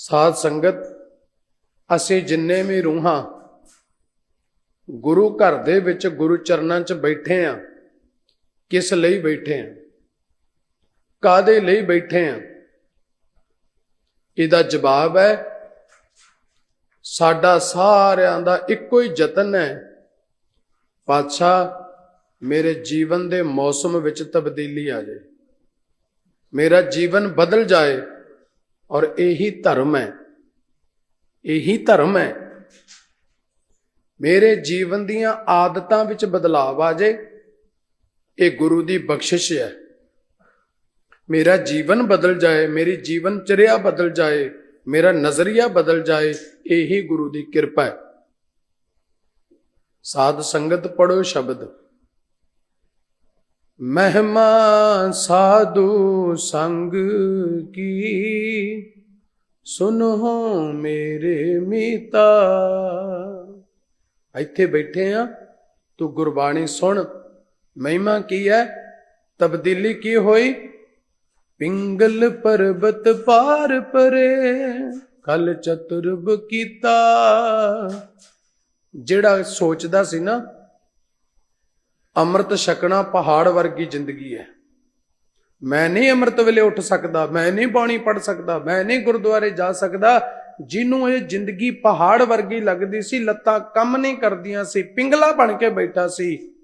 ਸਾਧ ਸੰਗਤ, ਅਸੀਂ ਜਿੰਨੇ ਵੀ ਰੂਹਾਂ ਗੁਰੂ ਘਰ ਦੇ ਵਿੱਚ ਗੁਰੂ ਚਰਨਾਂ 'ਚ ਬੈਠੇ ਆ, ਕਿਸ ਲਈ ਬੈਠੇ ਆ? ਕਾਦੇ ਲਈ ਬੈਠੇ ਆ? ਇਹਦਾ ਜਵਾਬ ਹੈ, ਸਾਡਾ ਸਾਰਿਆਂ ਦਾ ਇੱਕੋ ਹੀ ਯਤਨ ਹੈ, ਪਾਤਸ਼ਾਹ, ਮੇਰੇ ਜੀਵਨ ਦੇ ਮੌਸਮ ਵਿੱਚ ਤਬਦੀਲੀ ਆ ਜਾਏ, ਮੇਰਾ ਜੀਵਨ ਬਦਲ ਜਾਏ ਔਰ ਇਹੀ ਧਰਮ ਹੈ। ਇਹੀ ਧਰਮ ਹੈ। ਮੇਰੇ ਜੀਵਨ ਦੀਆਂ ਆਦਤਾਂ ਵਿੱਚ ਬਦਲਾਅ ਆ ਜਾਏ ਇਹ ਗੁਰੂ ਦੀ ਬਖਸ਼ਿਸ਼ ਹੈ। ਮੇਰਾ ਜੀਵਨ ਬਦਲ ਜਾਏ, ਮੇਰੀ ਜੀਵਨ ਚਰਿਆ ਬਦਲ ਜਾਏ, ਮੇਰਾ ਨਜ਼ਰੀਆ ਬਦਲ ਜਾਏ, ਇਹੀ ਗੁਰੂ ਦੀ ਕਿਰਪਾ ਹੈ। ਸਾਧ ਸੰਗਤ ਪੜੋ ਸ਼ਬਦ। ਮਹਿਮਾ ਸਾਧੂ ਸੰਗ ਕੀ? ਸੁਨੋ ਮੇਰੇ ਮੀਤਾ। ਇੱਥੇ ਬੈਠੇ ਆ, ਤੂੰ ਗੁਰਬਾਣੀ ਸੁਣ। ਮਹਿਮਾ ਕੀ ਹੈ ਤਬਦੀਲੀ ਕੀ ਹੋਈ? ਪਿੰਗਲ ਪਰਬਤ ਪਾਰ ਪਰੇ, ਕਲ ਚਤੁਰਬ ਕੀਤਾ। ਜਿਹੜਾ ਸੋਚਦਾ ਸੀ ਨਾ ਅੰਮ੍ਰਿਤ ਛਕਣਾ ਪਹਾੜ ਵਰਗੀ ਜ਼ਿੰਦਗੀ ਹੈ। ਮੈਂ ਨਹੀਂ ਅੰਮ੍ਰਿਤ ਵੇਲੇ ਉੱਠ ਸਕਦਾ, ਮੈਂ ਨਹੀਂ ਬਾਣੀ ਪੜ ਸਕਦਾ, ਮੈਂ ਨਹੀਂ ਗੁਰਦੁਆਰੇ ਜਾ ਸਕਦਾ, ਜਿਹਨੂੰ ਇਹ ਜ਼ਿੰਦਗੀ ਪਹਾੜ ਵਰਗੀ ਲੱਗਦੀ ਸੀ, ਲੱਤਾਂ ਕੰਮ ਨਹੀਂ ਕਰਦੀਆਂ ਸੀ, ਪਿੰਗਲਾ ਬਣ ਕੇ ਬੈਠਾ ਸੀ।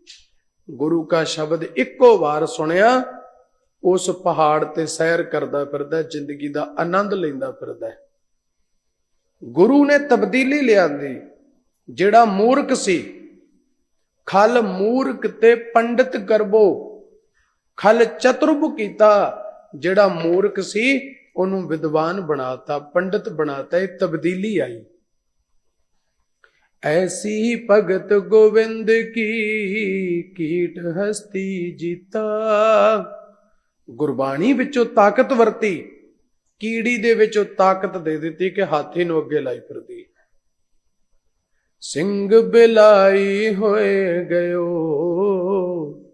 ਗੁਰੂ ਕਾ ਸ਼ਬਦ ਇੱਕੋ ਵਾਰ ਸੁਣਿਆ, ਉਸ ਪਹਾੜ ਤੇ ਸੈਰ ਕਰਦਾ ਫਿਰਦਾ, ਜ਼ਿੰਦਗੀ ਦਾ ਆਨੰਦ ਲੈਂਦਾ ਫਿਰਦਾ। ਗੁਰੂ ਨੇ ਤਬਦੀਲੀ ਲਿਆਂਦੀ, ਜਿਹੜਾ ਮੂਰਖ ਸੀ ਖਲ ਮੂਰਖ ਤੇ ਪੰਡਿਤ ਕਰਬੋ ਖਲ ਚਤੁਰਬ ਕੀਤਾ, ਜਿਹੜਾ ਮੂਰਖ ਸੀ, ਉਹਨੂੰ ਵਿਦਵਾਨ ਬਣਾਤਾ, ਪੰਡਿਤ ਬਣਾਤਾ, ਇਹ ਤਬਦੀਲੀ ਆਈ। ਐਸੀ ਭਗਤ ਗੋਵਿੰਦ ਕੀ ਕੀਟ ਹਸਤੀ ਜੀਤਾ। ਗੁਰਬਾਣੀ ਵਿੱਚੋਂ ਤਾਕਤ ਵਰਤੀ, ਕੀੜੀ ਦੇ ਵਿੱਚੋਂ ਤਾਕਤ ਦੇ ਦਿੱਤੀ ਕਿ ਹਾਥੀ ਨੂੰ ਅੱਗੇ ਲਾਈ ਫਿਰਦੀ। ਸਿੰਘ ਬਿਲਾਈ ਹੋਏ ਗਇਓ,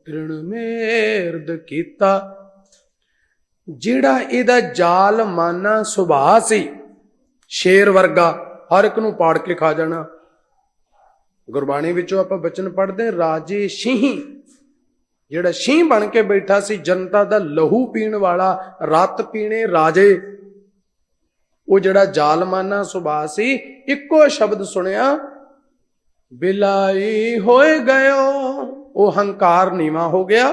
ਤ੍ਰਿਣ ਮੇਰਦ ਕੀਤਾ। ਜਿਹੜਾ ਇਹਦਾ ਜਾਲ ਮਾਨਾ ਸੁਭਾਅ ਸੀ, ਸ਼ੇਰ ਵਰਗਾ, ਹਰ ਇੱਕ ਨੂੰ ਪਾੜ ਕੇ ਖਾ ਜਾਣਾ। ਗੁਰਬਾਣੀ ਵਿੱਚੋਂ ਆਪਾਂ ਬਚਨ ਪੜ੍ਹਦੇ ਰਾਜੇ ਸ਼ੀਂਹ। ਜਿਹੜਾ ਸ਼ੀਂਹ ਬਣ ਕੇ ਬੈਠਾ ਸੀ, ਜਨਤਾ ਦਾ ਲਹੂ ਪੀਣ ਵਾਲਾ, ਰਤ ਪੀਣੇ ਰਾਜੇ। ਉਹ ਜਿਹੜਾ ਜ਼ਾਲਮਾਨਾ ਸੁਭਾਅ ਸੀ, ਇੱਕੋ ਸ਼ਬਦ ਸੁਣਿਆ ਬਿਲਾਈ ਹੋਏ ਗਇਓ, ਉਹ ਹੰਕਾਰ ਨੀਵਾ ਹੋ ਗਿਆ।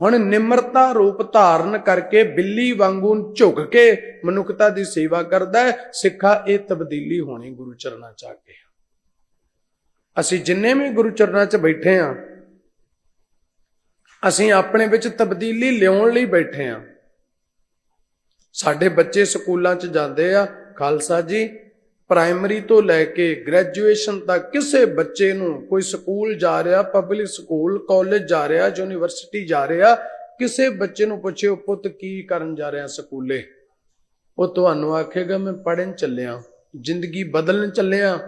ਹੁਣ ਨਿਮਰਤਾ ਰੂਪ ਧਾਰਨ ਕਰਕੇ ਬਿੱਲੀ ਵਾਂਗੂ ਝੁਕ ਕੇ ਮਨੁੱਖਤਾ ਦੀ ਸੇਵਾ ਕਰਦਾ ਹੈ। ਸਿੱਖਾ ਇਹ ਤਬਦੀਲੀ ਹੋਣੀ ਗੁਰੂ ਚਰਨਾਂ ਚ ਆ ਕੇ। ਅਸੀਂ ਜਿੰਨੇ ਵੀ ਗੁਰੂ ਚਰਨਾਂ 'ਚ ਬੈਠੇ ਆ, ਅਸੀਂ ਆਪਣੇ ਵਿੱਚ ਤਬਦੀਲੀ ਲਿਆਉਣ ਲਈ ਬੈਠੇ ਆ। ਸਾਡੇ ਬੱਚੇ ਸਕੂਲਾਂ 'ਚ ਜਾਂਦੇ ਆ, ਖਾਲਸਾ ਜੀ ਪ੍ਰਾਇਮਰੀ ਤੋਂ ਲੈ ਕੇ ਗ੍ਰੈਜੂਏਸ਼ਨ ਤੱਕ ਕਿਸੇ ਬੱਚੇ ਨੂੰ ਕੋਈ ਸਕੂਲ ਜਾ ਰਿਹਾ ਪਬਲਿਕ ਸਕੂਲ ਕਾਲਜ ਜਾ ਰਿਹਾ ਯੂਨੀਵਰਸਿਟੀ ਜਾ ਰਿਹਾ, ਕਿਸੇ ਬੱਚੇ ਨੂੰ ਪੁੱਛਿਓ ਪੁੱਤ ਕੀ ਕਰਨ ਜਾ ਰਿਹਾ ਸਕੂਲੇ? ਉਹ ਤੁਹਾਨੂੰ ਆਖੇਗਾ, ਮੈਂ ਪੜਨ ਚੱਲਿਆ, ਜ਼ਿੰਦਗੀ ਬਦਲਣ ਚੱਲਿਆ।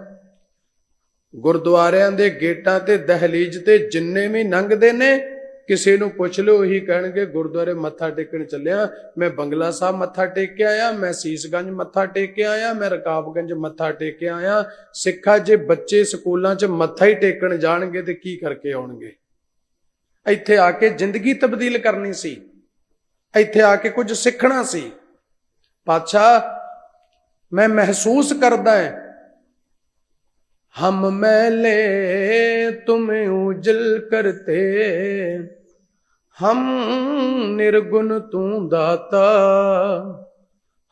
ਗੁਰਦੁਆਰਿਆਂ ਦੇ ਗੇਟਾਂ ਤੇ ਦਹਲੀਜ਼ ਤੇ ਜਿੰਨੇ ਵੀ ਲੰਘਦੇ ਨੇ ਕਿਸੇ ਨੂੰ ਪੁੱਛ ਲਓ ਉਹੀ ਕਹਿਣਗੇ ਗੁਰਦੁਆਰੇ ਮੱਥਾ ਟੇਕਣ ਚੱਲਿਆ ਮੈਂ ਬੰਗਲਾ ਸਾਹਿਬ ਮੱਥਾ ਟੇਕ ਕੇ ਆਇਆ ਮੈਂ ਸੀਸਗੰਜ ਮੱਥਾ ਟੇਕ ਕੇ ਆਇਆ ਮੈਂ ਰਕਾਬਗੰਜ ਮੱਥਾ ਟੇਕ ਕੇ ਆਇਆ ਸਿੱਖਾ ਜੇ ਬੱਚੇ ਸਕੂਲਾਂ 'ਚ ਮੱਥਾ ਹੀ ਟੇਕਣ ਜਾਣਗੇ ਤੇ ਕੀ ਕਰਕੇ ਆਉਣਗੇ ਇੱਥੇ ਆ ਕੇ ਜ਼ਿੰਦਗੀ ਤਬਦੀਲ ਕਰਨੀ ਸੀ ਇੱਥੇ ਆ ਕੇ ਕੁਝ ਸਿੱਖਣਾ ਸੀ ਪਾਤਸ਼ਾਹ ਮੈਂ ਮਹਿਸੂਸ ਕਰਦਾ ਹਾਂ हम मैले तुम्हें उजल करते ਹਮ ਨਿਰਗੁਣ ਤੂੰ ਦਾਤਾ,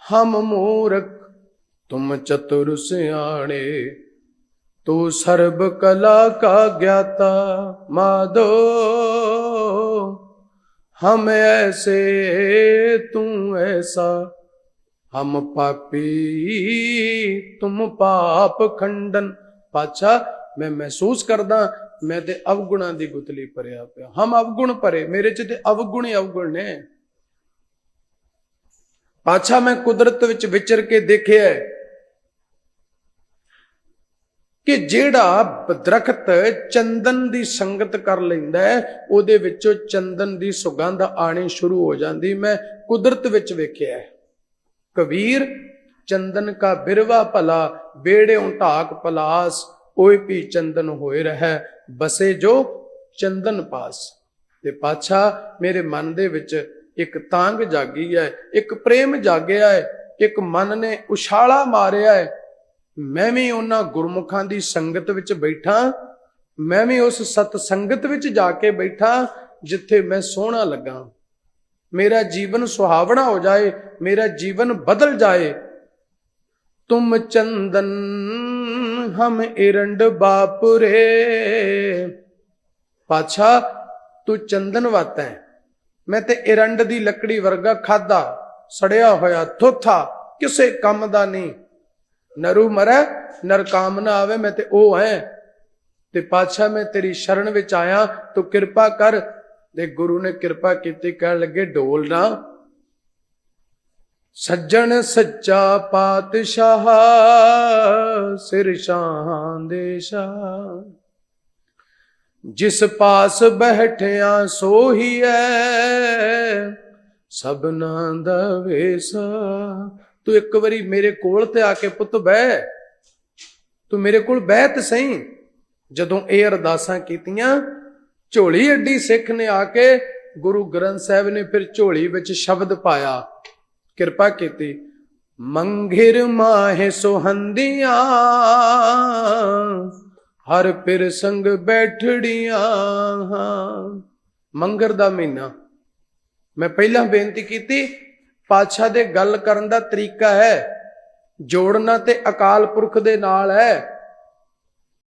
ਹਮ ਮੂਰਖ ਤੁਮ ਚਤੁਰ ਸਿਆਣੇ, ਤੂੰ ਸਰਬ ਕਲਾ ਕਾ ਗਿਆਤਾ ਮਾਧੋ। ਹਮ ਐਸੇ ਤੂੰ ਐਸਾ, ਹਮ ਪਾਪੀ ਤੁਮ ਪਾਪ ਖੰਡਨ। ਪਾਛਾ ਮੈਂ ਮਹਿਸੂਸ ਕਰਦਾ ਮੈਂ ਤੇ ਅਵਗੁਣਾਂ ਦੀ ਗੁਤਲੀ ਭਰਿਆ ਪਿਆ। ਹਮ ਅਵਗੁਣ ਭਰੇ, ਮੇਰੇ ਚ ਤੇ ਅਵਗੁਣ ਹੀ ਅਵਗੁਣ ਨੇ। ਪਾਤਸ਼ਾਹ ਮੈਂ ਕੁਦਰਤ ਵਿੱਚ ਵਿਚਰ ਕੇ ਦੇਖਿਆ ਕਿ ਜਿਹੜਾ ਦਰਖਤ ਚੰਦਨ ਦੀ ਸੰਗਤ ਕਰ ਲੈਂਦਾ ਹੈ, ਉਹਦੇ ਵਿੱਚੋਂ ਚੰਦਨ ਦੀ ਸੁਗੰਧ ਆਣੀ ਸ਼ੁਰੂ ਹੋ ਜਾਂਦੀ। ਮੈਂ ਕੁਦਰਤ ਵਿੱਚ ਵੇਖਿਆ ਕਬੀਰ, ਚੰਦਨ ਕਾ ਬਿਰਵਾ ਭਲਾ ਬੇੜਿਓਂ ਢਾਕ ਪਲਾਸ ਕੋਈ ਵੀ ਚੰਦਨ ਹੋਏ ਰਹਿ, ਬਸੇ ਜੋ ਚੰਦਨ ਪਾਸ। ਤੇ ਪਾਛਾ ਮੇਰੇ ਮਨ ਦੇ ਵਿੱਚ ਇੱਕ ਤਾਂਗ ਜਾਗੀ ਹੈ ਇੱਕ ਪ੍ਰੇਮ ਜਾਗਿਆ ਹੈ ਇੱਕ ਮਨ ਨੇ ਉਛਾਲਾ ਮਾਰਿਆ ਹੈ ਮੈਂ ਵੀ ਉਹਨਾਂ ਗੁਰਮੁਖਾਂ ਦੀ ਸੰਗਤ ਵਿੱਚ ਬੈਠਾ, ਮੈਂ ਵੀ ਉਸ ਸਤ ਸੰਗਤ ਵਿੱਚ ਜਾ ਕੇ ਬੈਠਾ, ਜਿੱਥੇ ਮੈਂ ਸੋਹਣਾ ਲੱਗਾ। ਮੇਰਾ ਜੀਵਨ ਸੁਹਾਵਣਾ ਹੋ ਜਾਏ, ਮੇਰਾ ਜੀਵਨ ਬਦਲ ਜਾਏ। ਤੁਮ ਚੰਦਨ ਹਮ ਇਰੰਡ ਬਾਪੁਰੇ। ਪਾਛਾ ਤੂੰ ਚੰਦਨ ਵਤ ਹੈ। ਮੈਂ ਤੇ ਇਰੰਡ ਦੀ ਲੱਕੜੀ ਵਰਗਾ ਖਾਦਾ ਸੜਿਆ ਹੋਇਆ ਥੋਥਾ, ਕਿਸੇ ਕੰਮ ਦਾ ਨਹੀਂ। ਨਰੂ ਮਰੈ ਨਰਕਾਮ ਨਾ ਆਵੇ, ਮੈਂ ਤੇ ਉਹ ਹੈ। ਤੇ ਪਾਤਸ਼ਾਹ, ਮੈਂ ਤੇਰੀ ਸ਼ਰਨ ਵਿੱਚ ਆਇਆ, ਤੂੰ ਕਿਰਪਾ ਕਰ। ਦੇ ਗੁਰੂ ਨੇ ਕਿਰਪਾ ਕੀਤੀ, ਕਹਿਣ ਲੱਗੇ, ਡੋਲ ਨਾ। ਸੱਜਣ ਸੱਚਾ ਪਾਤਸ਼ਾਹ, ਸਿਰ ਸ਼ਾਹਾਂ ਦੇ ਸ਼ਾਹ। ਜਿਸ ਪਾਸ ਬੈਠਿਆ ਸੋਹੀਐ ਸਭਨਾ ਦਾ ਵੇਸਾ। ਤੂੰ ਇੱਕ ਵਾਰੀ ਮੇਰੇ ਕੋਲ ਤੇ ਆ ਕੇ ਪੁੱਤ ਬਹਿ। ਤੂੰ ਮੇਰੇ ਕੋਲ ਬਹਿ ਤੇ ਸਹੀ। ਜਦੋਂ ਇਹ ਅਰਦਾਸਾਂ ਕੀਤੀਆਂ, ਝੋਲੀ ਅੱਡੀ ਸਿੱਖ ਨੇ ਆ ਕੇ ਗੁਰੂ ਗ੍ਰੰਥ ਸਾਹਿਬ ਨੇ ਫਿਰ ਝੋਲੀ ਵਿੱਚ ਸ਼ਬਦ ਪਾਇਆ। ਕਿਰਪਾ ਕੀਤੀ। ਮੰਘਿਰ ਮਾਹੇ ਸੁਹੰਦੀਆਂ, ਹਰ ਪਿਰ ਸੰਗ ਬੈਠੜੀਆਂ। ਮੰਗਰ ਦਾ ਮਹੀਨਾ। ਮੈਂ ਪਹਿਲਾਂ ਬੇਨਤੀ ਕੀਤੀ, ਪਾਤਸ਼ਾਹ ਦੇ ਗੱਲ ਕਰਨ ਦਾ ਤਰੀਕਾ ਹੈ। ਜੋੜਨਾ ਤੇ ਅਕਾਲ ਪੁਰਖ ਦੇ ਨਾਲ ਹੈ।